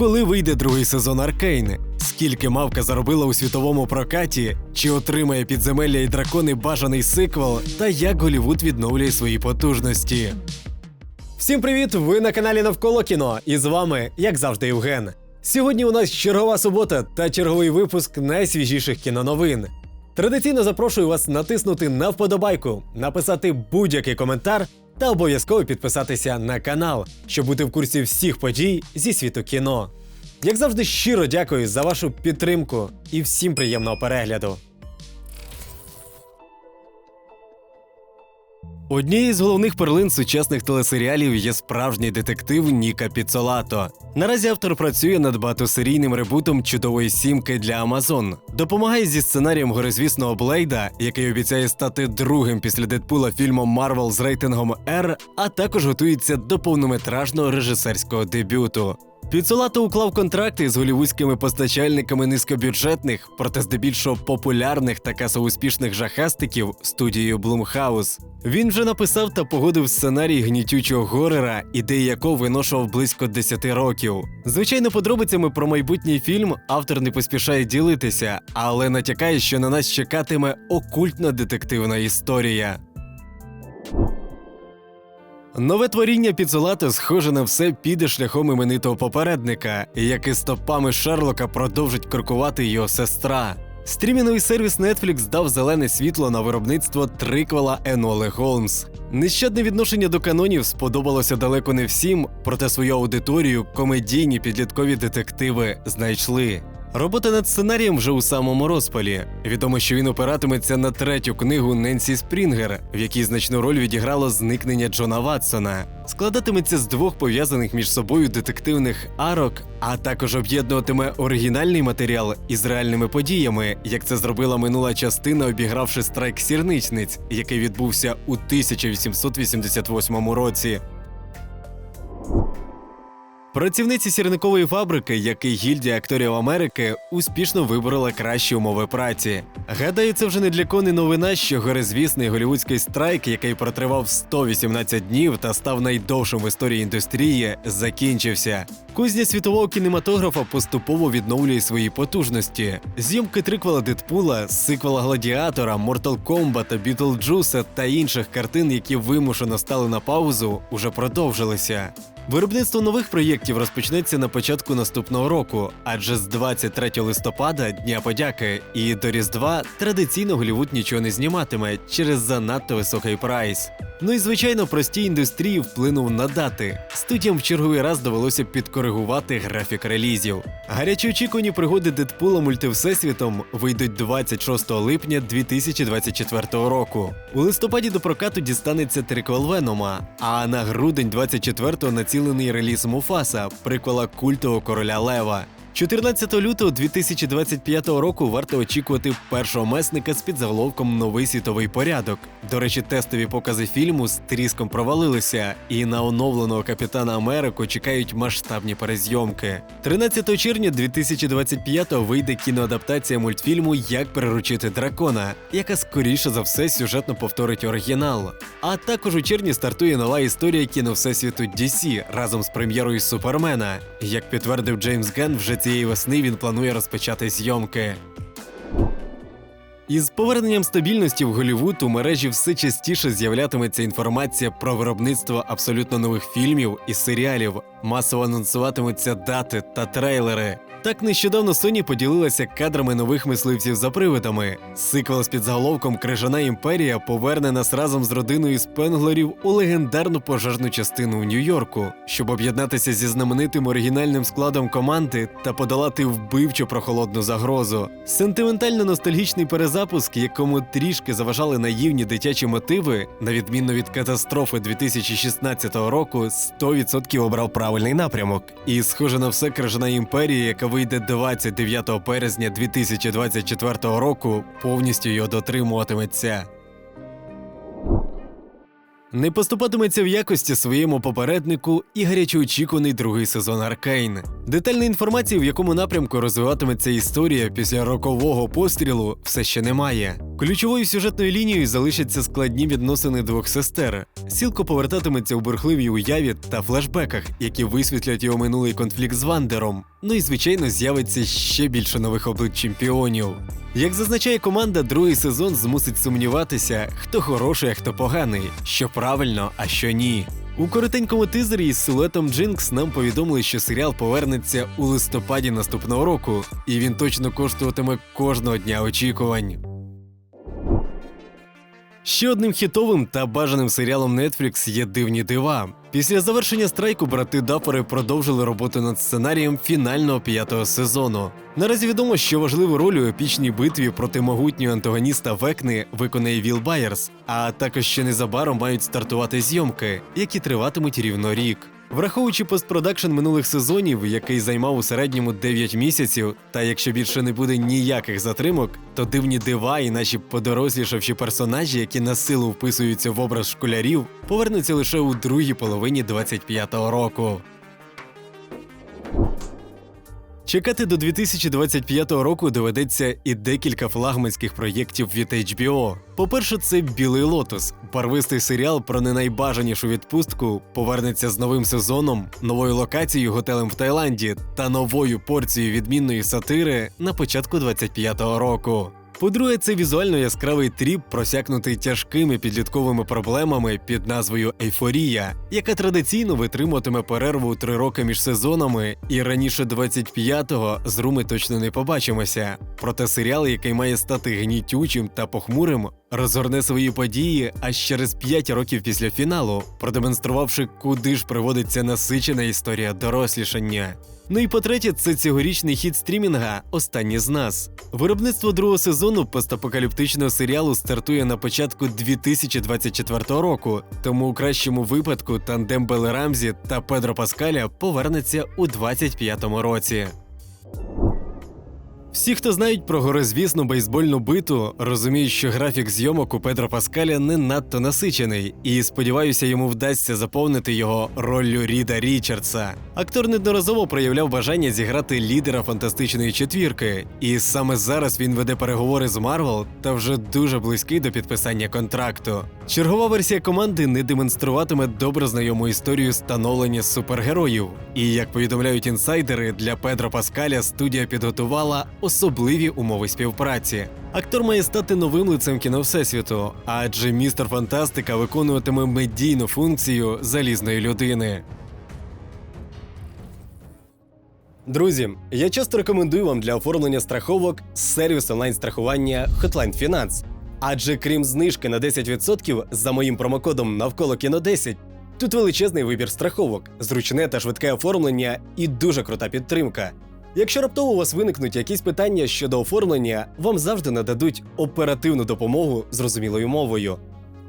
Коли вийде другий сезон Аркейн? Скільки мавка заробила у світовому прокаті? Чи отримає підземелля і дракони бажаний сиквел? Та як Голівуд відновлює свої потужності? Всім привіт! Ви на каналі Навколо кіно, і з вами, як завжди, Євген. Сьогодні у нас чергова субота та черговий випуск найсвіжіших кіноновин. Традиційно запрошую вас натиснути на вподобайку, написати будь-який коментар та обов'язково підписатися на канал, щоб бути в курсі всіх подій зі світу кіно. Як завжди, щиро дякую за вашу підтримку і всім приємного перегляду. Однією з головних перлин сучасних телесеріалів є справжній детектив Ніка Піцолато. Наразі автор працює над багатосерійним ребутом чудової сімки для Амазон. Допомагає зі сценарієм горизвісного Блейда, який обіцяє стати другим після Дедпула фільмом Марвел з рейтингом R, а також готується до повнометражного режисерського дебюту. Піцолато уклав контракти з голівудськими постачальниками низькобюджетних, проте здебільшого популярних та касоуспішних жахастиків студією Блумхаус. Він вже написав та погодив сценарій гнітючого горера, ідеї якого виношував близько 10 років. Звичайно, подробицями про майбутній фільм автор не поспішає ділитися, але натякає, що на нас чекатиме окультно-детективна історія. Нове творіння Піцолато схоже на все піде шляхом іменитого попередника, як і стопами Шерлока продовжить крокувати його сестра. Стрімінговий сервіс Netflix дав зелене світло на виробництво триквела Еноли Голмс. Нещадне відношення до канонів сподобалося далеко не всім, проте свою аудиторію комедійні підліткові детективи знайшли. Робота над сценарієм вже у самому розпалі. Відомо, що він опиратиметься на третю книгу Ненсі Спрінгер, в якій значну роль відіграло зникнення Джона Ватсона. Складатиметься з двох пов'язаних між собою детективних арок, а також об'єднуватиме оригінальний матеріал із реальними подіями, як це зробила минула частина, обігравши страйк сірничниць, який відбувся у 1888 році. Працівниці сірникової фабрики, як і гільдія акторів Америки, успішно виборола кращі умови праці. Гадаю, це вже не для кони новина, що горизвісний голівудський страйк, який протривав 118 днів та став найдовшим в історії індустрії, закінчився. Кузня світового кінематографа поступово відновлює свої потужності. Зйомки триквела Дедпула, сиквела Гладіатора, Mortal Kombat Бітлджуса та інших картин, які вимушено стали на паузу, уже продовжилися. Виробництво нових проєктів розпочнеться на початку наступного року, адже з 23 листопада, Дня подяки, і до Різдва традиційно Голівуд нічого не зніматиме через занадто високий прайс. Ну і звичайно, простій індустрії вплинув на дати. Студіям в черговий раз довелося підкоригувати графік релізів. Гарячі очікувані пригоди Дедпула мультивсесвітом вийдуть 26 липня 2024 року. У листопаді до прокату дістанеться триквел Венома, а на грудень 24-го націлений реліз Муфаса, приквела культового короля Лева. 14 лютого 2025 року варто очікувати першого месника з підзаголовком Новий світовий порядок. До речі, тестові покази фільму з тріском провалилися, і на оновленого капітана Америку чекають масштабні перезйомки. 13 червня 2025 вийде кіноадаптація мультфільму Як приручити дракона, яка скоріше за все сюжетно повторить оригінал. А також у червні стартує нова історія кіно всесвіту DC разом з прем'єрою Супермена. Як підтвердив Джеймс Ганн, вже цієї весни він планує розпочати зйомки. Із поверненням стабільності в Голівуд у мережі все частіше з'являтиметься інформація про виробництво абсолютно нових фільмів і серіалів. Масово анонсуватимуться дати та трейлери. Так нещодавно Sony поділилася кадрами нових мисливців за привидами. Сиквел з підзаголовком Крижана імперія поверне нас разом з родиною Спенглерів у легендарну пожежну частину у Нью-Йорку, щоб об'єднатися зі знаменитим оригінальним складом команди та подолати вбивчо прохолодну загрозу. Сентиментально-ностальгічний перезапуск, якому трішки заважали наївні дитячі мотиви, на відміну від катастрофи 2016 року, 100% обрав правильний напрямок. І схоже на все Крижана імперія, яка вийде 29 березня 2024 року, повністю його дотримуватиметься. Не поступатиметься в якості своєму попереднику і гаряче очікуваний другий сезон Аркейн. Детальної інформації, в якому напрямку розвиватиметься історія після рокового пострілу, все ще немає. Ключовою сюжетною лінією залишаться складні відносини двох сестер. Сілко повертатиметься у бурхливій уяві та флешбеках, які висвітлять його минулий конфлікт з Вандером. Ну і звичайно з'явиться ще більше нових облич чемпіонів. Як зазначає команда, другий сезон змусить сумніватися, хто хороший, а хто поганий, що правильно, а що ні. У коротенькому тизері із силуетом Джинкс нам повідомили, що серіал повернеться у листопаді наступного року, і він точно коштуватиме кожного дня очікувань. Ще одним хітовим та бажаним серіалом Netflix є дивні дива. Після завершення страйку брати Дафори продовжили роботу над сценарієм фінального п'ятого сезону. Наразі відомо, що важливу роль у епічній битві проти могутнього антагоніста Векни виконає Віл Байерс, а також ще незабаром мають стартувати зйомки, які триватимуть рівно рік. Враховуючи постпродакшн минулих сезонів, який займав у середньому 9 місяців, та якщо більше не буде ніяких затримок, то дивні дива і наші подорослішавші персонажі, які на силу вписуються в образ школярів, повернуться лише у другій половині 25-го року. Чекати до 2025 року доведеться і декілька флагманських проєктів від HBO. По-перше, це Білий Лотос, барвистий серіал про не найбажанішу відпустку, повернеться з новим сезоном, новою локацією готелем в Таїланді та новою порцією відмінної сатири на початку 25-го року. По-друге, це візуально яскравий тріп, просякнутий тяжкими підлітковими проблемами під назвою Ейфорія, яка традиційно витримуватиме перерву три роки між сезонами, і раніше 25-го з руми точно не побачимося. Проте серіал, який має стати гнітючим та похмурим, розгорне свої події аж через 5 років після фіналу, продемонструвавши, куди ж приводиться насичена історія дорослішання. Ну і по-третє, це цьогорічний хід стрімінга Останні з нас. Виробництво другого сезону постапокаліптичного серіалу стартує на початку 2024 року, тому у кращому випадку тандем Белли Рамзі та Педро Паскаля повернеться у 25-му році. Всі, хто знають про горизвісну бейсбольну биту, розуміють, що графік зйомок у Педро Паскаля не надто насичений, і сподіваюся, йому вдасться заповнити його роллю Ріда Річардса. Актор неодноразово проявляв бажання зіграти лідера фантастичної четвірки, і саме зараз він веде переговори з Марвел та вже дуже близький до підписання контракту. Чергова версія команди не демонструватиме добре знайому історію становлення супергероїв. І як повідомляють інсайдери, для Педро Паскаля студія підготувала особливі умови співпраці. Актор має стати новим лицем кіно всесвіту, адже містер Фантастика виконуватиме медійну функцію залізної людини. Друзі, я часто рекомендую вам для оформлення страховок сервіс онлайн-страхування Hotline Finance. Адже крім знижки на 10% за моїм промокодом навколо кіно 10, тут величезний вибір страховок, зручне та швидке оформлення і дуже крута підтримка. Якщо раптово у вас виникнуть якісь питання щодо оформлення, вам завжди нададуть оперативну допомогу зрозумілою мовою.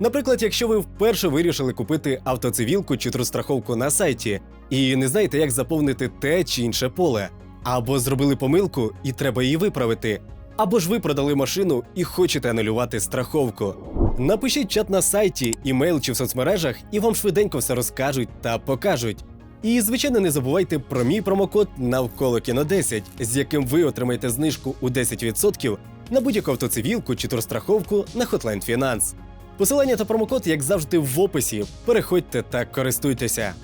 Наприклад, якщо ви вперше вирішили купити автоцивілку чи трустраховку на сайті і не знаєте, як заповнити те чи інше поле, або зробили помилку і треба її виправити, або ж ви продали машину і хочете анулювати страховку. Напишіть чат на сайті, імейл чи в соцмережах, і вам швиденько все розкажуть та покажуть. І, звичайно, не забувайте про мій промокод навколо кіно 10, з яким ви отримаєте знижку у 10% на будь-яку автоцивілку чи турстраховку на Hotline Finance. Посилання та промокод, як завжди, в описі. Переходьте та користуйтеся.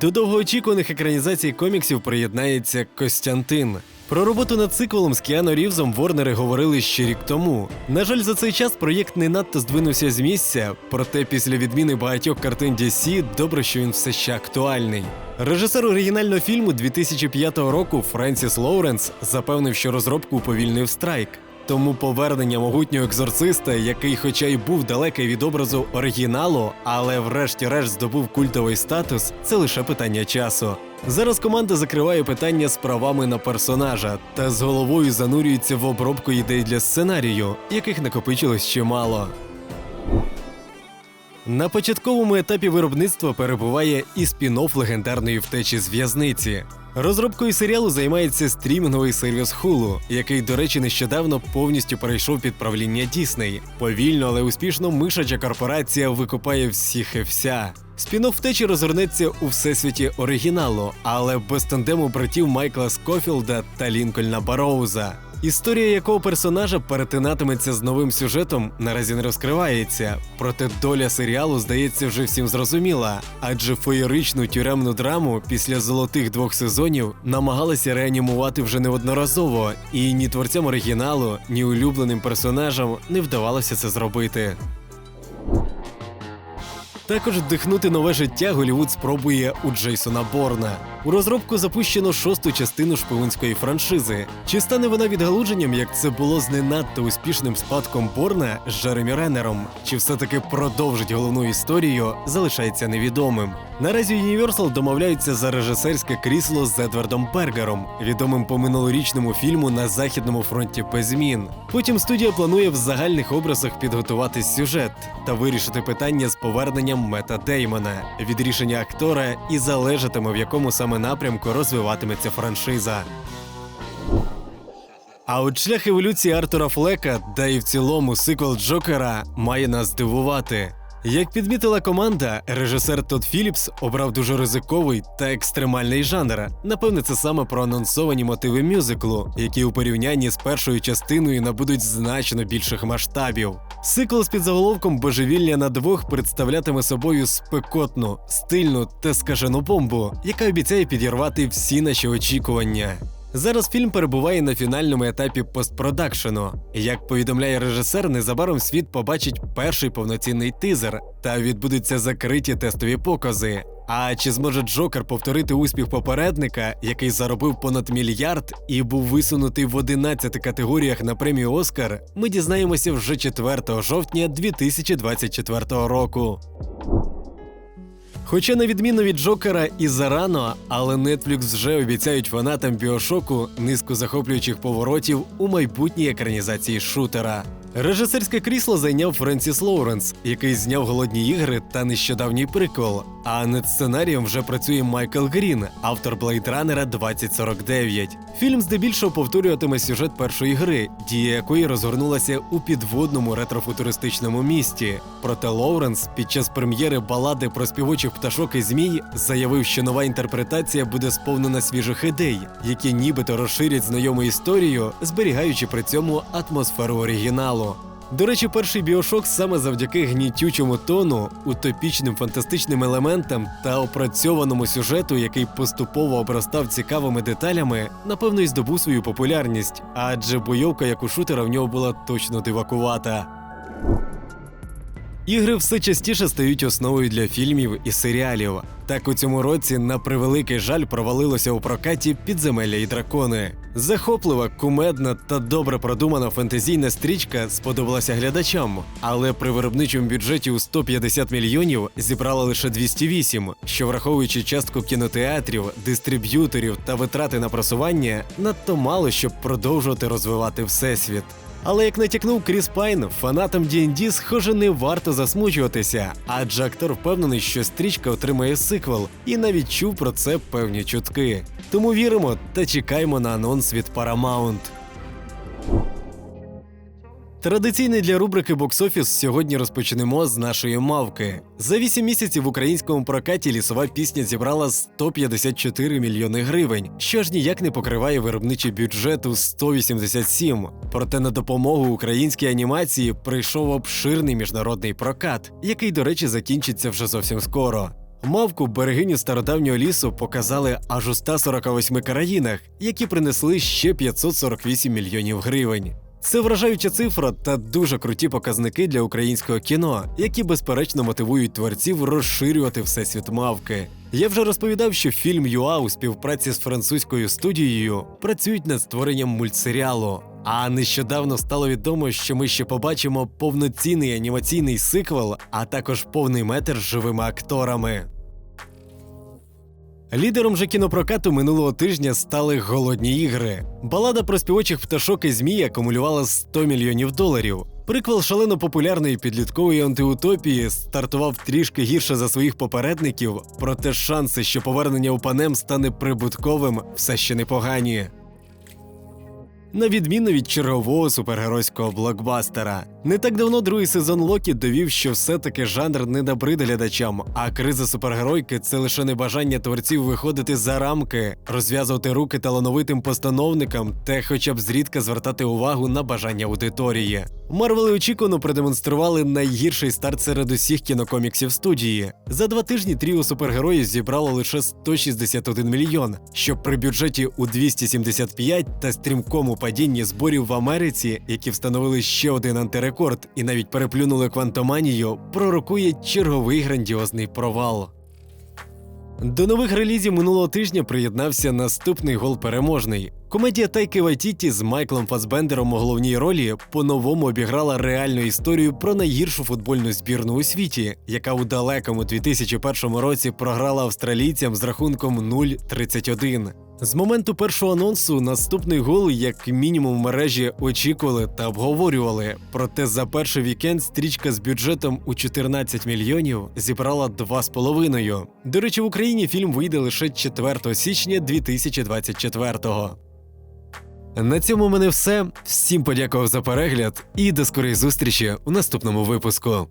До довгоочікуваних екранізацій коміксів приєднається Костянтин. Про роботу над циквелом з Кіану Рівзом Ворнери говорили ще рік тому. На жаль, за цей час проєкт не надто здвинувся з місця, проте після відміни багатьох картин DC добре, що він все ще актуальний. Режисер оригінального фільму 2005 року Френсіс Лоуренс запевнив, що розробку уповільнив страйк. Тому повернення могутнього екзорциста, який, хоча й був далекий від образу оригіналу, але врешті-решт здобув культовий статус, це лише питання часу. Зараз команда закриває питання з правами на персонажа та з головою занурюється в обробку ідей для сценарію, яких накопичилось чимало. На початковому етапі виробництва перебуває і спін-офф легендарної втечі з в'язниці. Розробкою серіалу займається стрімінговий сервіс Hulu, який, до речі, нещодавно повністю перейшов під правління Дісней. Повільно, але успішно мишача корпорація викупає всіх і вся. Спінов втечі розгорнеться у всесвіті оригіналу, але без тандему братів Майкла Скофілда та Лінкольна Бароуза. Історія якого персонажа перетинатиметься з новим сюжетом, наразі не розкривається. Проте доля серіалу здається вже всім зрозуміла, адже феєричну тюремну драму після золотих двох сезонів намагалися реанімувати вже неодноразово, і ні творцям оригіналу, ні улюбленим персонажам не вдавалося це зробити. Також вдихнути нове життя Голівуд спробує у Джейсона Борна. У розробку запущено шосту частину шпигунської франшизи. Чи стане вона відгалудженням, як це було з не надто успішним спадком Борна з Джеремі Реннером? Чи все-таки продовжить головну історію, залишається невідомим. Наразі Universal домовляються за режисерське крісло з Едвардом Бергером, відомим по минулорічному фільму на західному фронті без змін. Потім студія планує в загальних образах підготувати сюжет та вирішити питання з поверненням Мета Деймона. Від рішення актора і залежатиме в якому саме напрямку розвиватиметься франшиза. А от шлях еволюції Артура Флека, да і в цілому сиквел Джокера має нас здивувати. Як підмітила команда, режисер Тодд Філіпс обрав дуже ризиковий та екстремальний жанр. Напевне, це саме проанонсовані мотиви мюзиклу, які у порівнянні з першою частиною набудуть значно більших масштабів. Сиквел з підзаголовком Божевілля на двох представлятиме собою спекотну, стильну та скажену бомбу, яка обіцяє підірвати всі наші очікування. Зараз фільм перебуває на фінальному етапі постпродакшену. Як повідомляє режисер, незабаром світ побачить перший повноцінний тизер та відбудуться закриті тестові покази. А чи зможе Джокер повторити успіх попередника, який заробив понад мільярд і був висунутий в 11 категоріях на премію Оскар? Ми дізнаємося вже 4 жовтня 2024 року. Хоча на відміну від Джокера і зарано, але Netflix вже обіцяють фанатам біошоку низку захоплюючих поворотів у майбутній екранізації шутера. Режисерське крісло зайняв Френсіс Лоуренс, який зняв голодні ігри та нещодавній прикол. А над сценарієм вже працює Майкл Грін, автор Блейдранера 2049. Фільм здебільшого повторюватиме сюжет першої гри, дія якої розгорнулася у підводному ретрофутуристичному місті. Проте Лоуренс під час прем'єри балади про співочих пташок і змій заявив, що нова інтерпретація буде сповнена свіжих ідей, які нібито розширять знайому історію, зберігаючи при цьому атмосферу оригіналу. До речі, перший біошок саме завдяки гнітючому тону, утопічним фантастичним елементам та опрацьованому сюжету, який поступово обростав цікавими деталями, напевно, й здобув свою популярність, адже бойовка як у шутера в нього була точно дивакувата. Ігри все частіше стають основою для фільмів і серіалів. Так у цьому році, на превеликий жаль, провалилося у прокаті підземелля і дракони. Захоплива, кумедна та добре продумана фентезійна стрічка сподобалася глядачам, але при виробничому бюджеті у 150 мільйонів зібрала лише 208, що враховуючи частку кінотеатрів, дистриб'юторів та витрати на просування, надто мало щоб продовжувати розвивати всесвіт. Але як натякнув Кріс Пайн, фанатам D&D, схоже, не варто засмучуватися, адже актор впевнений, що стрічка отримає сиквел, і навіть чув про це певні чутки. Тому віримо та чекаємо на анонс від Paramount. Традиційний для рубрики Бокс-офіс сьогодні розпочнемо з нашої мавки. За 8 місяців в українському прокаті лісова пісня зібрала 154 мільйони гривень, що ж ніяк не покриває виробничий бюджет у 187. Проте на допомогу українській анімації прийшов обширний міжнародний прокат, який, до речі, закінчиться вже зовсім скоро. Мавку берегиню стародавнього лісу показали аж у 148 країнах, які принесли ще 548 мільйонів гривень. Це вражаюча цифра та дуже круті показники для українського кіно, які безперечно мотивують творців розширювати всесвіт мавки. Я вже розповідав, що фільм ЮА у співпраці з французькою студією працюють над створенням мультсеріалу. А нещодавно стало відомо, що ми ще побачимо повноцінний анімаційний сиквел, а також повний метр з живими акторами. Лідером же кінопрокату минулого тижня стали голодні ігри. Балада про співочих пташок і змій акумулювала 100 мільйонів доларів. Приквел шалено популярної підліткової антиутопії стартував трішки гірше за своїх попередників, проте шанси, що повернення у панем стане прибутковим, все ще непогані. На відміну від чергового супергеройського блокбастера. Не так давно другий сезон Локі довів, що все-таки жанр не набриде глядачам, а криза супергеройки це лише небажання творців виходити за рамки, розв'язувати руки талановитим постановникам та хоча б зрідка звертати увагу на бажання аудиторії. Марвели очікувано продемонстрували найгірший старт серед усіх кінокоміксів студії. За два тижні тріо супергероїв зібрало лише 161 мільйон, що при бюджеті у 275 та стрімкому падінні зборів в Америці, які встановили ще один антирекорд і навіть переплюнули квантоманію, пророкує черговий грандіозний провал. До нових релізів минулого тижня приєднався наступний гол переможний. Комедія Тайки Вайтіті з Майклом Фасбендером у головній ролі по-новому обіграла реальну історію про найгіршу футбольну збірну у світі, яка у далекому 2001 році програла австралійцям з рахунком 0-31. З моменту першого анонсу наступний гол, як мінімум, в мережі очікували та обговорювали. Проте за перший вікенд стрічка з бюджетом у 14 мільйонів зібрала 2,5. До речі, в Україні фільм вийде лише 4 січня 2024-го. На цьому в мене все. Всім подякував за перегляд і до скорої зустрічі у наступному випуску.